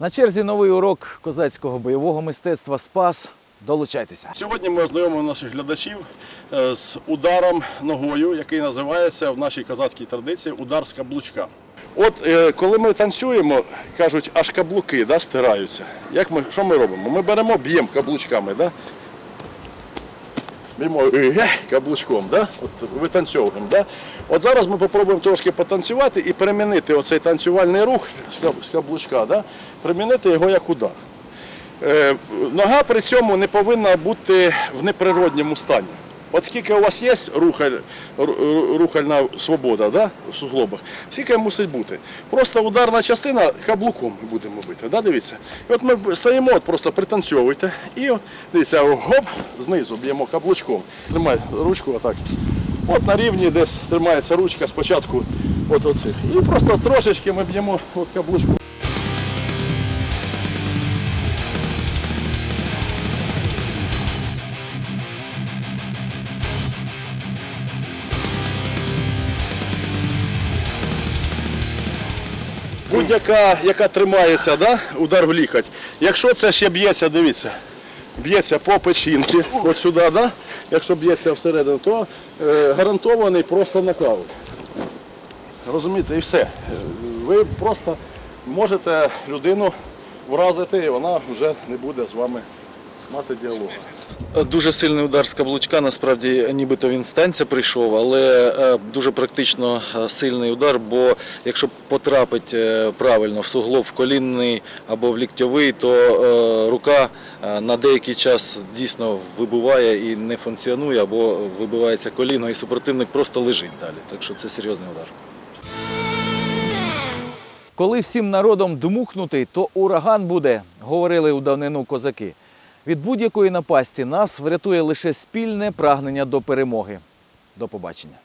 На черзі новий урок козацького бойового мистецтва Спас. Долучайтеся. Сьогодні ми ознайомимо наших глядачів е, з ударом ногою, який називається в нашій козацькій традиції удар з каблучка. От е, коли ми танцюємо, кажуть, аж каблуки да, стираються. Як ми, що ми робимо? Ми беремо, б'ємо каблучками. Да? Б'ємо е, каблучком, да? От витанцьовуємо. Да? От зараз ми спробуємо трошки потанцювати і перемінити оцей танцювальний рух з каблучка, да? примінити його як удар. Е, Нога при цьому не повинна бути в неприродньому стані. От скільки у вас є рухаль, ру- ру- рухальна свобода да, в суглобах, скільки мусить бути. Просто ударна частина каблуком будемо бити. Да, дивіться. І от ми стоїмо, от просто пританцьовуйте. І от, дивіться, гоп, знизу б'ємо каблучком. Тримай ручку отак. От на рівні десь тримається ручка спочатку от оцих. І просто трошечки ми б'ємо каблучком. Будь-яка, яка тримається, да? удар в лікоть. Якщо це ще б'ється, дивіться, б'ється по печінці, от сюди, да? якщо б'ється всередину, то е, гарантований просто нокаут. Розумієте, і все. Ви просто можете людину вразити, і вона вже не буде з вами мати діалогу. Дуже сильний удар з каблучка, насправді нібито він з танця прийшов, але е, дуже практично е, сильний удар, бо якщо потрапить е, правильно в суглоб в колінний або в ліктьовий, то е, рука е, на деякий час дійсно вибуває і не функціонує, або вибивається коліно, і супротивник просто лежить далі. Так що це серйозний удар. Коли всім народом дмухнутий, то ураган буде, говорили у давнину козаки. Від будь-якої напасті нас врятує лише спільне прагнення до перемоги. До побачення.